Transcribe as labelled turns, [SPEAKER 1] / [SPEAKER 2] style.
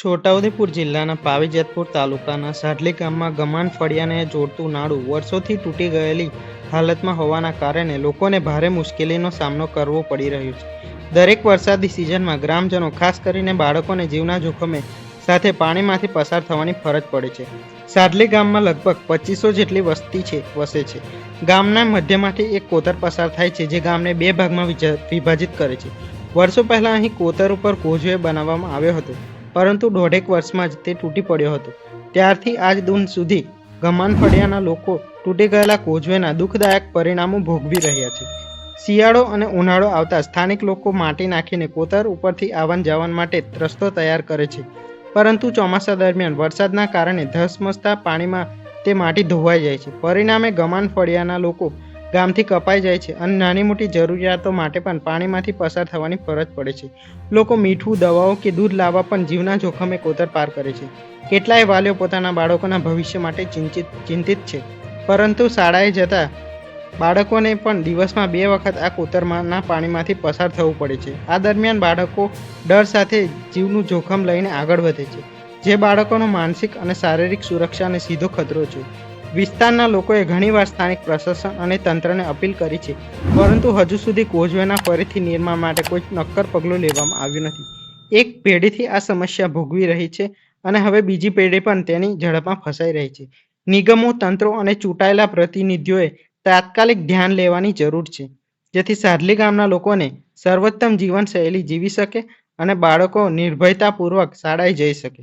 [SPEAKER 1] છોટાઉદેપુર જિલ્લાના પાવીજતપુર તાલુકાના સાઢલી ગામમાં ગમાન ફળિયાને જોડતું નાડું વર્ષોથી તૂટી ગયેલી હાલતમાં હોવાના કારણે લોકોને ભારે મુશ્કેલીનો સામનો કરવો પડી રહ્યો છે. દરેક વરસાદી સિઝનમાં ગ્રામજનો, ખાસ કરીને બાળકોને જીવના જોખમે સાથે પાણીમાંથી પસાર થવાની ફરજ પડે છે. સાઢલી ગામમાં લગભગ પચીસો જેટલી વસ્તી છે, વસે છે. ગામના મધ્યમાંથી એક કોતર પસાર થાય છે, જે ગામને બે ભાગમાં વિભાજિત કરે છે. વર્ષો પહેલાં અહીં કોતર ઉપર કોઝવે બનાવવામાં આવ્યો હતો. પરંતુ દોઢેક વર્ષમાં જ તે તૂટી પડ્યો હતો. ત્યારથી આજ દૂન સુધી ગમાન ફળિયાના લોકો તૂટી ગયેલા કોઝવેના દુઃખદાયક પરિણામો ભોગવી રહ્યા છે. શિયાળો અને ઉનાળો આવતા સ્થાનિક લોકો માટી નાખીને કોતર ઉપરથી આવન જાવન માટે રસ્તો તૈયાર કરે છે. પરંતુ ચોમાસા દરમિયાન વરસાદના કારણે ધસમસતા પાણીમાં તે માટી ધોવાઈ જાય છે. પરિણામે ગમાન ફળિયાના લોકો ગામથી કપાઈ જાય છે અને નાની મોટી જરૂરિયાતો માટે પણ પાણીમાંથી પસાર થવાની ફરજ પડે છે. લોકો મીઠું, દવાઓ કે દૂધ લાવવા પણ જીવના જોખમે કોતર પાર કરે છે. કેટલાય વાલીઓ પોતાના બાળકોના ભવિષ્ય માટે ચિંતિત ચિંતિત છે. પરંતુ શાળાએ જતા બાળકોને પણ દિવસમાં બે વખત આ કોતરમાંના પાણીમાંથી પસાર થવું પડે છે. આ દરમિયાન બાળકો ડર સાથે જીવનું જોખમ લઈને આગળ વધે છે. જે બાળકોનો માનસિક અને શારીરિક સુરક્ષાને સીધો ખતરો છે. વિસ્તારના લોકોએ ઘણીવાર સ્થાનિક પ્રશાસન અને તંત્રને અપીલ કરી છે, પરંતુ હજુ સુધી કોઝવેના ફરીથી નિર્માણ માટે કોઈ નક્કર પગલું લેવામાં આવ્યું નથી. એક પેઢીથી આ સમસ્યા ભોગવી રહી છે અને હવે બીજી પેઢી પણ તેની ઝડપમાં ફસાઈ રહી છે. નિગમો, તંત્રો અને ચૂંટાયેલા પ્રતિનિધિઓએ તાત્કાલિક ધ્યાન લેવાની જરૂર છે, જેથી સાદલી ગામના લોકોને સર્વોત્તમ જીવનશૈલી જીવી શકે અને બાળકો નિર્ભયતાપૂર્વક શાળાએ જઈ શકે.